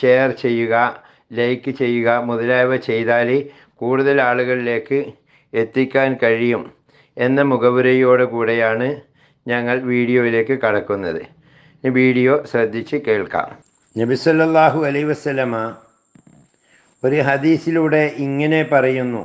Share ചെയ്യുക like ചെയ്യുക മുതലായവ ചെയ്താൽ കൂടുതൽ ആളുകളിലേക്ക് എത്തിക്കാൻ കഴിയും എന്ന മുഖവുരയോടെ കൂടെയാണ് ഞങ്ങൾ വീഡിയോയിലേക്ക് കടക്കുന്നത്. വീഡിയോ ശ്രദ്ധിച്ച് കേൾക്കാം. നബിസല്ലാഹു അലൈ വസ്ലമ ഒരു ഹദീസിലൂടെ ഇങ്ങനെ പറയുന്നു.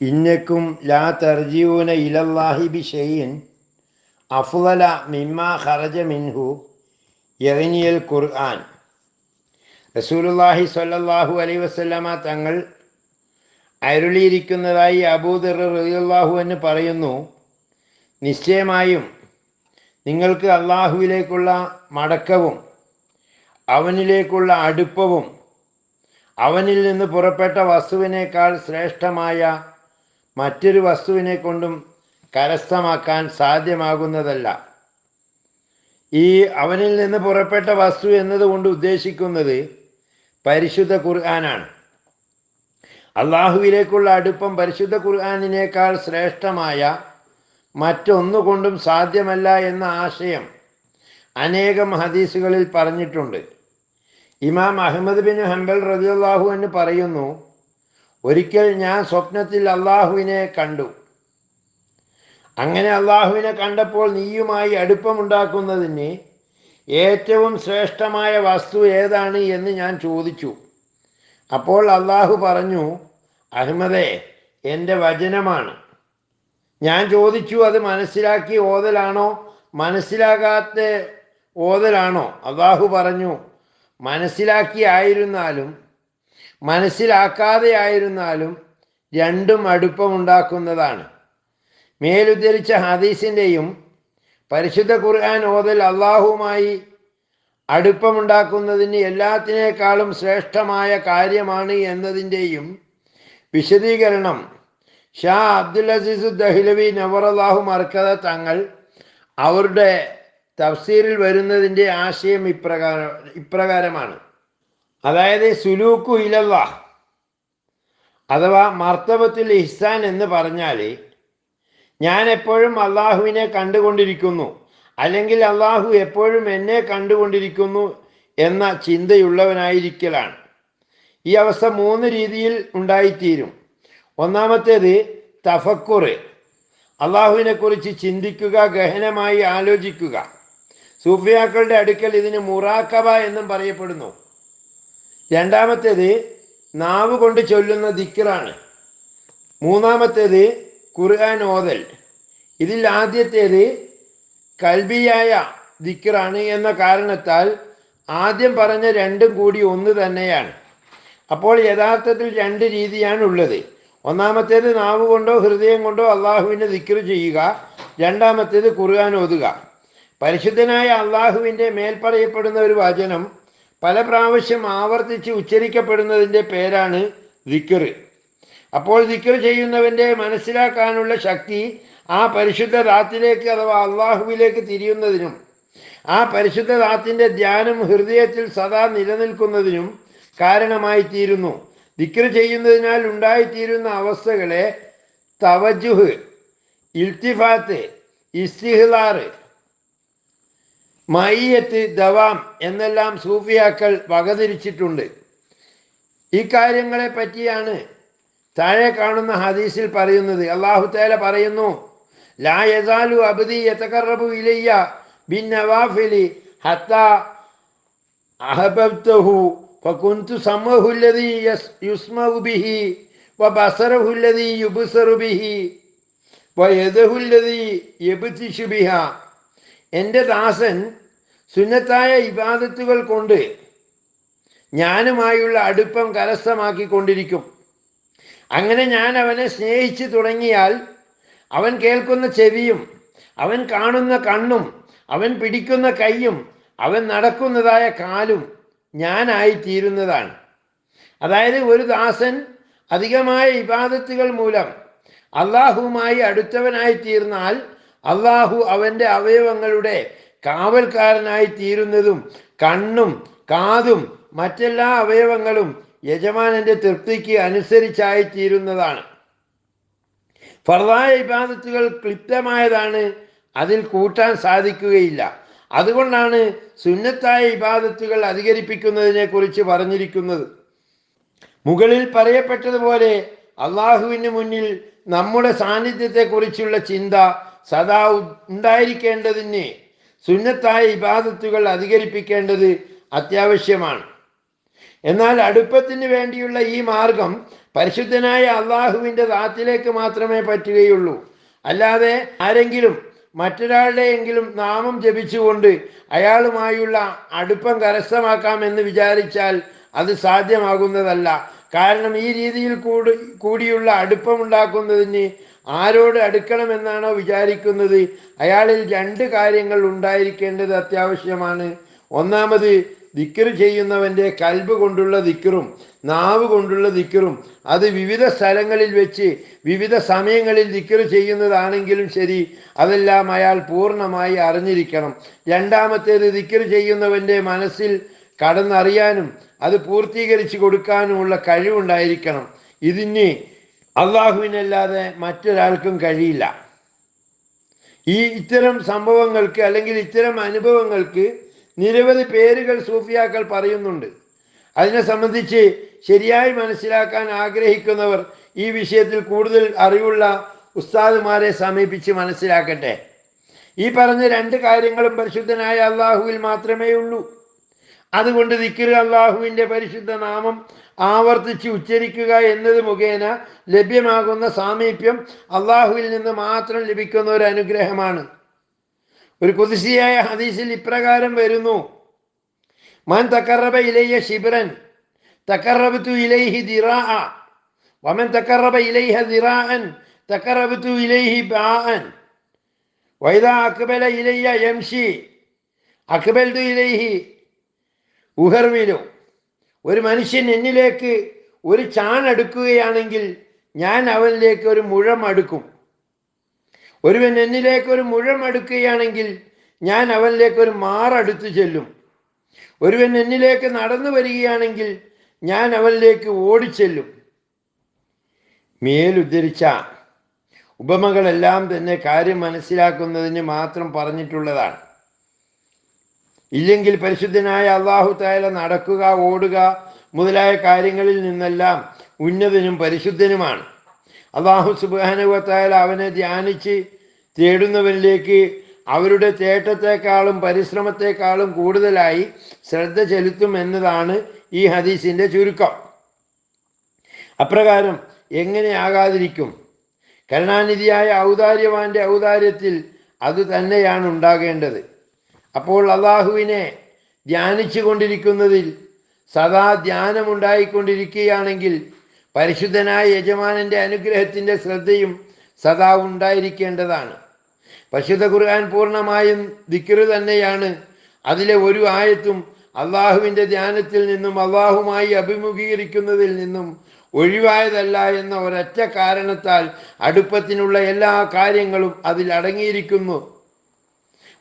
ഇന്നക്കും ലാ തർജീവന ഇലല്ലാഹി ബി ഷെയ്ൻ മിമ്മ ഖറജ മിൻഹു എറിനിയൽ ഖുർആൻ. റസൂലുള്ളാഹി സ്വല്ലല്ലാഹു അലൈഹി വസല്ലമ തങ്ങൾ അരുളിയിരിക്കുന്നതായി അബൂദർ റളിയല്ലാഹു എന്ന് പറയുന്നു നിശ്ചയമായും നിങ്ങൾക്ക് അള്ളാഹുവിലേക്കുള്ള മടക്കവും അവനിലേക്കുള്ള അടുപ്പവും അവനിൽ നിന്ന് പുറപ്പെട്ട വസ്തുവിനേക്കാൾ ശ്രേഷ്ഠമായ മറ്റൊരു വസ്തുവിനെ കൊണ്ടും കരസ്ഥമാക്കാൻ സാധ്യമാകുന്നതല്ല. ഈ അവനിൽ നിന്ന് പുറപ്പെട്ട വസ്തു എന്നതുകൊണ്ട് ഉദ്ദേശിക്കുന്നത് പരിശുദ്ധ ഖുർആനാണ്. അള്ളാഹുവിലേക്കുള്ള അടുപ്പം പരിശുദ്ധ ഖുർആാനിനേക്കാൾ ശ്രേഷ്ഠമായ മറ്റൊന്നുകൊണ്ടും സാധ്യമല്ല എന്ന ആശയം അനേകം ഹദീസുകളിൽ പറഞ്ഞിട്ടുണ്ട്. ഇമാം അഹമ്മദ് ബിൻ ഹംബൽ റതിയുള്ളാഹു എന്ന് പറയുന്നു ഒരിക്കൽ ഞാൻ സ്വപ്നത്തിൽ അള്ളാഹുവിനെ കണ്ടു. അങ്ങനെ അള്ളാഹുവിനെ കണ്ടപ്പോൾ നീയുമായി അടുപ്പമുണ്ടാക്കുന്നതിന് ഏറ്റവും ശ്രേഷ്ഠമായ വസ്തു ഏതാണ് എന്ന് ഞാൻ ചോദിച്ചു. അപ്പോൾ അള്ളാഹു പറഞ്ഞു അഹമ്മദേ എന്റെ വചനമാണ്. ഞാൻ ചോദിച്ചു അത് മനസ്സിലാക്കി ഓതലാണോ? മനസ്സിലാകാത്ത ഓതലാണോ? അള്ളാഹു പറഞ്ഞു മനസ്സിലാക്കി ആയിരുന്നാലും മനസ്സിലാക്കാതെ ആയിരുന്നാലും രണ്ടും അടുപ്പമുണ്ടാക്കുന്നതാണ്. മേലുദ്ധരിച്ച ഹദീസിന്റെയും പരിശുദ്ധ ഖുർആൻ ഓതൽ അള്ളാഹുമായി അടുപ്പമുണ്ടാക്കുന്നതിന് എല്ലാത്തിനേക്കാളും ശ്രേഷ്ഠമായ കാര്യമാണ് എന്നതിന്റെയും വിശദീകരണം. ഷാ അബ്ദുൽ അസീസ് ദഹ്ലവി നവറല്ലാഹു മർക്കത തങ്ങൾ അവരുടെ തഫ്സീറിൽ വരുന്നതിന്റെ ആശയം ഇപ്രകാരം ഇപ്രകാരമാണ്. അതായത് സുലൂക്കു ഇലല്ല അഥവാ മർത്തബത്തിൽ ഇഹ്സാൻ എന്ന് പറഞ്ഞാൽ ഞാൻ എപ്പോഴും അള്ളാഹുവിനെ കണ്ടുകൊണ്ടിരിക്കുന്നു. അല്ലെങ്കിൽ അള്ളാഹു എപ്പോഴും എന്നെ കണ്ടുകൊണ്ടിരിക്കുന്നു എന്ന ചിന്തയുള്ളവനായിരിക്കലാണ്. ഈ അവസ്ഥ മൂന്ന് രീതിയിൽ ഉണ്ടായിത്തീരും. ഒന്നാമത്തേത് തഫക്കുറ്. അള്ളാഹുവിനെക്കുറിച്ച് ചിന്തിക്കുക ഗഹനമായി ആലോചിക്കുക. സൂഫിയാക്കളുടെ അടുക്കൽ ഇതിന് മുറാക്കബ എന്നും പറയപ്പെടുന്നു. രണ്ടാമത്തേത് നാവ് കൊണ്ട് ചൊല്ലുന്ന ദിക്കറാണ് മൂന്നാമത്തേത് ഖുർആൻ ഓതൽ. ഇതിൽ ആദ്യത്തേത് കൽബിയായ ദിക്കറാണ് എന്ന കാരണത്താൽ ആദ്യം പറഞ്ഞ രണ്ടും കൂടി ഒന്ന് തന്നെയാണ്. അപ്പോൾ യഥാർത്ഥത്തിൽ രണ്ട് രീതിയാണ് ഉള്ളത് ഒന്നാമത്തേത് നാവ് കൊണ്ടോ ഹൃദയം കൊണ്ടോ അള്ളാഹുവിനെ ദിക്കർ ചെയ്യുക. രണ്ടാമത്തേത് ഖുർആൻ ഓതുക. പരിശുദ്ധനായ അള്ളാഹുവിന്റെ മേൽ പറയപ്പെടുന്ന ഒരു വചനം പല പ്രാവശ്യം ആവർത്തിച്ച് ഉച്ചരിക്കപ്പെടുന്നതിന്റെ പേരാണ് ദിക്കർ അപ്പോൾ ദിക്കർ ചെയ്യുന്നവന്റെ മനസ്സിലാക്കാനുള്ള ശക്തി ആ പരിശുദ്ധ ദാത്തിലേക്ക് അഥവാ അള്ളാഹുവിലേക്ക് തിരിയുന്നതിനും ആ പരിശുദ്ധ ദാത്തിന്റെ ധ്യാനം ഹൃദയത്തിൽ സദാ നിലനിൽക്കുന്നതിനും കാരണമായി തീരുന്നു ദിക്ർ ചെയ്യുന്നതിനാൽ ഉണ്ടായിത്തീരുന്ന അവസ്ഥകളെ തവജുഹ് ഇൽത്തിഫാത്ത് ഇസ്തിഹ്ലാറ് മയ്യത്ത് ദവാം എന്നെല്ലാം സൂഫിയാക്കൾ വകതിരിച്ചിട്ടുണ്ട്. ഈ കാര്യങ്ങളെ പറ്റിയാണ് താഴെ കാണുന്ന ഹദീസിൽ പറയുന്നത്. അള്ളാഹു തേല പറയുന്നു ലായതാലു അബദി യതഖറബു ഇലയ്യ ബിൻ നവാഫിലി ഹത്ത അഹബബ്തഹു ഫകുന്തു സമഹു യുസ്മഉ ബിഹി വബസറഹുല്ലദി യുബ്സറു ബിഹി വയദഹു യബ്തിശു ബിഹ. എന്റെ ദാസൻ സുന്നത്തായ ഇബാദത്തുകൾ കൊണ്ട് ഞാനുമായുള്ള അടുപ്പം കരസ്ഥമാക്കിക്കൊണ്ടിരിക്കും അങ്ങനെ ഞാൻ അവനെ സ്നേഹിച്ചു തുടങ്ങിയാൽ അവൻ കേൾക്കുന്ന ചെവിയും അവൻ കാണുന്ന കണ്ണും അവൻ പിടിക്കുന്ന കൈയും അവൻ നടക്കുന്നതായ കാലും ഞാനായി തീരുന്നതാണ് അതായത് ഒരു ദാസൻ അധികമായ ഇബാദത്തുകൾ മൂലം അള്ളാഹുവുമായി അടുത്തവനായി തീർന്നാൽ അള്ളാഹു അവന്റെ അവയവങ്ങളുടെ കാവൽക്കാരനായി തീരുന്നതും കണ്ണും കാതും മറ്റെല്ലാ അവയവങ്ങളും യജമാനന്റെ തൃപ്തിക്ക് അനുസരിച്ചായി തീരുന്നതാണ് ഫർദായ ഇബാദത്തുകൾ ക്ലിപ്തമായതാണ്. അതിൽ കൂട്ടാൻ സാധിക്കുകയില്ല. അതുകൊണ്ടാണ് സുന്നത്തായ ഇബാദത്തുകൾ അധികരിപ്പിക്കുന്നതിനെ കുറിച്ച് പറഞ്ഞിരിക്കുന്നത്. മുകളിൽ പറയപ്പെട്ടതുപോലെ അള്ളാഹുവിന് മുന്നിൽ നമ്മുടെ സാന്നിധ്യത്തെക്കുറിച്ചുള്ള ചിന്ത സദാ ഉണ്ടായിരിക്കേണ്ടതിന് സുന്നത്തായ ഇബാദത്തുകൾ അധികരിപ്പിക്കേണ്ടത് അത്യാവശ്യമാണ്. എന്നാൽ അടുപ്പത്തിന് വേണ്ടിയുള്ള ഈ മാർഗം പരിശുദ്ധനായ അള്ളാഹുവിന്റെ ദാത്തിലേക്ക് മാത്രമേ പറ്റുകയുള്ളൂ. അല്ലാതെ ആരെങ്കിലും മറ്റൊരാളുടെയെങ്കിലും നാമം ജപിച്ചുകൊണ്ട് അയാളുമായുള്ള അടുപ്പം കരസ്ഥമാക്കാമെന്ന് വിചാരിച്ചാൽ അത് സാധ്യമാകുന്നതല്ല. കാരണം ഈ രീതിയിൽ കൂടി കൂടിയുള്ള അടുപ്പമുണ്ടാക്കുന്നതിന് ആരോട് അടുക്കണമെന്നാണോ വിചാരിക്കുന്നത്? അയാളിൽ രണ്ട് കാര്യങ്ങൾ ഉണ്ടായിരിക്കേണ്ടത് അത്യാവശ്യമാണ്. ഒന്നാമത് ദിക്കറ് ചെയ്യുന്നവന്റെ കൽബ് കൊണ്ടുള്ള ദിക്കറും നാവ് കൊണ്ടുള്ള ദിക്കറും അത് വിവിധ സ്ഥലങ്ങളിൽ വെച്ച് വിവിധ സമയങ്ങളിൽ ദിക്കർ ചെയ്യുന്നതാണെങ്കിലും ശരി അതെല്ലാം അയാൾ പൂർണമായി അറിഞ്ഞിരിക്കണം. രണ്ടാമത്തേത് ദിക്കർ ചെയ്യുന്നവന്റെ മനസ്സിൽ കടന്നറിയാനും അത് പൂർത്തീകരിച്ച് കൊടുക്കാനുമുള്ള കഴിവുണ്ടായിരിക്കണം. ഇതിന് അള്ളാഹുവിനല്ലാതെ മറ്റൊരാൾക്കും കഴിയില്ല. ഈ ഇത്തരം സംഭവങ്ങൾക്ക് അല്ലെങ്കിൽ ഇത്തരം അനുഭവങ്ങൾക്ക് നിരവധി പേരുകൾ സൂഫിയാക്കൾ പറയുന്നുണ്ട്. അതിനെ സംബന്ധിച്ച് ശരിയായി മനസ്സിലാക്കാൻ ആഗ്രഹിക്കുന്നവർ ഈ വിഷയത്തിൽ കൂടുതൽ അറിവുള്ള ഉസ്താദുമാരെ സമീപിച്ച് മനസ്സിലാക്കട്ടെ. ഈ പറഞ്ഞ രണ്ട് കാര്യങ്ങളും പരിശുദ്ധനായ അള്ളാഹുവിൽ മാത്രമേ ഉള്ളൂ അതുകൊണ്ട് ദിക്കിർ അള്ളാഹുവിന്റെ പരിശുദ്ധ നാമം ആവർത്തിച്ച് ഉച്ചരിക്കുക എന്നത് മുഖേന ലഭ്യമാകുന്ന സാമീപ്യം അള്ളാഹുവിൽ നിന്ന് മാത്രം ലഭിക്കുന്ന ഒരു അനുഗ്രഹമാണ്. ഒരു കുതിശിയായ ഹദീസിൽ ഇപ്രകാരം വരുന്നു. മൻ തക്കറബ ഇലയ്യ ശിബിറൻ തക്കറബത്തു ഇലൈഹി ദിറാ വമൻ തക്കറബ ഇലൈഹ ദിറാഅൻ തക്കറബത്തു ഇലൈഹി ബാൻ വൈദ അക്ബല ഇലയ്യ യംഷി അക്ബൽതു ഇലൈഹി ഉഹർവിലു ഒരു മനുഷ്യൻ എന്നിലേക്ക് ഒരു ചാൺ അടുക്കുകയാണെങ്കിൽ ഞാൻ അവനിലേക്ക് ഒരു മുഴം അടുക്കും. ഒരുവൻ എന്നിലേക്ക് ഒരു മുഴം അടുക്കുകയാണെങ്കിൽ ഞാൻ അവനിലേക്ക് ഒരു മാറടുത്തു ചെല്ലും. ഒരുവൻ എന്നിലേക്ക് നടന്നു വരികയാണെങ്കിൽ ഞാൻ അവനിലേക്ക് ഓടിച്ചെല്ലും. മേലുദ്ധരിച്ച ഉപമകളെല്ലാം തന്നെ കാര്യം മനസ്സിലാക്കുന്നതിന് മാത്രം പറഞ്ഞിട്ടുള്ളതാണ്. ഇല്ലെങ്കിൽ പരിശുദ്ധനായ അള്ളാഹു തായാല നടക്കുക ഓടുക മുതലായ കാര്യങ്ങളിൽ നിന്നെല്ലാം ഉന്നതനും പരിശുദ്ധനുമാണ്. അള്ളാഹു സുബാനുവത്തായാല അവനെ ധ്യാനിച്ച് തേടുന്നവനിലേക്ക് അവരുടെ തേട്ടത്തെക്കാളും പരിശ്രമത്തെക്കാളും കൂടുതലായി ശ്രദ്ധ ചെലുത്തും എന്നതാണ് ഈ ഹദീസിന്റെ ചുരുക്കം. അപ്രകാരം എങ്ങനെ ആകാതിരിക്കും കരുണാനിധിയായ ഔദാര്യവാന്റെ ഔദാര്യത്തിൽ അത് തന്നെയാണ് ഉണ്ടാകേണ്ടത്. അപ്പോൾ അള്ളാഹുവിനെ ധ്യാനിച്ചു കൊണ്ടിരിക്കുന്നതിൽ സദാ ധ്യാനമുണ്ടായിക്കൊണ്ടിരിക്കുകയാണെങ്കിൽ പരിശുദ്ധനായ യജമാനന്റെ അനുഗ്രഹത്തിന്റെ ശ്രദ്ധയും സദാ ഉണ്ടായിരിക്കേണ്ടതാണ്. പരിശുദ്ധ ഖുർആൻ പൂർണമായും ദിക്കറ് തന്നെയാണ്. അതിലെ ഒരു ആയത്തും അള്ളാഹുവിന്റെ ധ്യാനത്തിൽ നിന്നും അള്ളാഹുമായി അഭിമുഖീകരിക്കുന്നതിൽ നിന്നും ഒഴിവായതല്ല എന്ന ഒരൊറ്റ കാരണത്താൽ അടുപ്പത്തിനുള്ള എല്ലാ കാര്യങ്ങളും അതിൽ അടങ്ങിയിരിക്കുന്നു.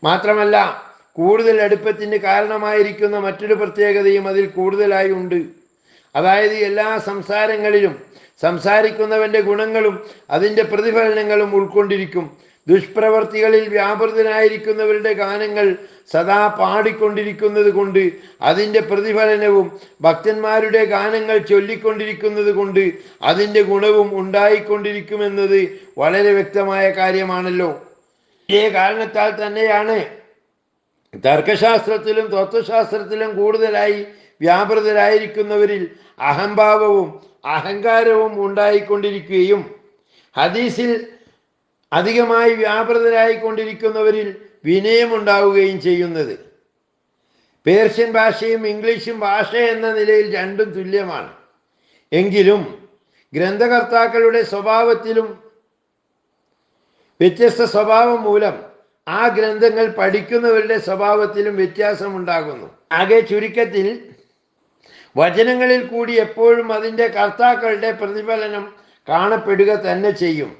മാത്രമല്ല കൂടുതൽ അടുപ്പത്തിന് കാരണമായിരിക്കുന്ന മറ്റൊരു പ്രത്യേകതയും അതിൽ കൂടുതലായി ഉണ്ട്. അതായത് എല്ലാ സംസാരങ്ങളിലും സംസാരിക്കുന്നവന്റെ ഗുണങ്ങളും അതിന്റെ പ്രതിഫലനങ്ങളും ഉൾക്കൊണ്ടിരിക്കും. ദുഷ്പ്രവർത്തികളിൽ വ്യാപൃതനായിരിക്കുന്നവരുടെ ഗാനങ്ങൾ സദാ പാടിക്കൊണ്ടിരിക്കുന്നത് കൊണ്ട് അതിന്റെ പ്രതിഫലനവും ഭക്തന്മാരുടെ ഗാനങ്ങൾ ചൊല്ലിക്കൊണ്ടിരിക്കുന്നത് കൊണ്ട് അതിന്റെ ഗുണവും ഉണ്ടായിക്കൊണ്ടിരിക്കുമെന്നത് വളരെ വ്യക്തമായ കാര്യമാണല്ലോ. ഇതേ കാരണത്താൽ തന്നെയാണ് തർക്കശാസ്ത്രത്തിലും തത്വശാസ്ത്രത്തിലും കൂടുതലായി വ്യാപൃതരായിരിക്കുന്നവരിൽ അഹംഭാവവും അഹങ്കാരവും ഉണ്ടായിക്കൊണ്ടിരിക്കുകയും ഹദീസിൽ അധികമായി വ്യാപൃതരായിക്കൊണ്ടിരിക്കുന്നവരിൽ വിനയമുണ്ടാവുകയും ചെയ്യുന്നത്. പേർഷ്യൻ ഭാഷയും ഇംഗ്ലീഷും ഭാഷ എന്ന നിലയിൽ രണ്ടും തുല്യമാണ്. എങ്കിലും ഗ്രന്ഥകർത്താക്കളുടെ സ്വഭാവത്തിലും വ്യത്യസ്ത സ്വഭാവം മൂലം ആ ഗ്രന്ഥങ്ങൾ പഠിക്കുന്നവരുടെ സ്വഭാവത്തിലും വ്യത്യാസമുണ്ടാകുന്നു. ആകെ ചുരുക്കത്തിൽ വചനങ്ങളിൽ കൂടി എപ്പോഴും അതിന്റെ കർത്താക്കളുടെ പ്രതിഫലനം കാണപ്പെടുക തന്നെ ചെയ്യും.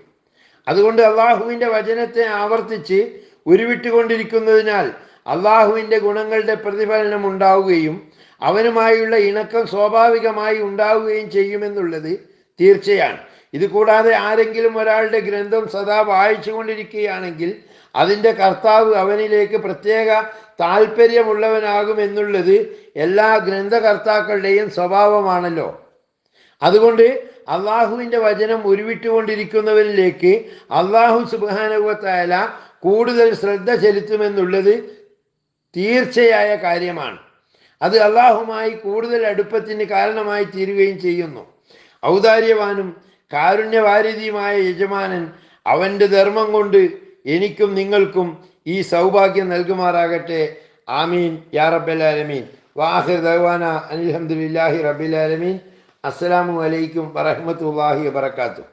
അതുകൊണ്ട് അള്ളാഹുവിന്റെ വചനത്തെ ആവർത്തിച്ച് ഉരുവിട്ടുകൊണ്ടിരിക്കുന്നതിനാൽ അള്ളാഹുവിന്റെ ഗുണങ്ങളുടെ പ്രതിഫലനം ഉണ്ടാവുകയും അവനുമായുള്ള ഇണക്കം സ്വാഭാവികമായി ഉണ്ടാവുകയും ചെയ്യുമെന്നുള്ളത് തീർച്ചയാണ്. ഇത് കൂടാതെ ആരെങ്കിലും ഒരാളുടെ ഗ്രന്ഥം സദാ വായിച്ചു കൊണ്ടിരിക്കുകയാണെങ്കിൽ അതിന്റെ കർത്താവ് അവനിലേക്ക് പ്രത്യേക താല്പര്യമുള്ളവനാകുമെന്നുള്ളത് എല്ലാ ഗ്രന്ഥകർത്താക്കളുടെയും സ്വഭാവമാണല്ലോ. അതുകൊണ്ട് അള്ളാഹുവിന്റെ വചനം ഉരുവിട്ടുകൊണ്ടിരിക്കുന്നവരിലേക്ക് അള്ളാഹു സുബാനുഭവത്തായാല കൂടുതൽ ശ്രദ്ധ ചെലുത്തുമെന്നുള്ളത് തീർച്ചയായ കാര്യമാണ്. അത് അള്ളാഹുമായി കൂടുതൽ അടുപ്പത്തിന് കാരണമായി തീരുകയും ചെയ്യുന്നു. ഔദാര്യവാനും കാരുണ്യവാരിധിയുമായ യജമാനൻ അവന്റെ ധർമ്മം കൊണ്ട് എനിക്കും നിങ്ങൾക്കും ഈ സൗഭാഗ്യം നൽകുമാറാകട്ടെ. ആമീൻ. യാ റബ്ബലാലമീൻ വാഹിർ ദവാന അലഹമുല്ലാഹി റബ്ബിലാലമീൻ അസ്സലാമു അലൈക്കും വറഹമത്തല്ലാഹി വബർക്കാത്തു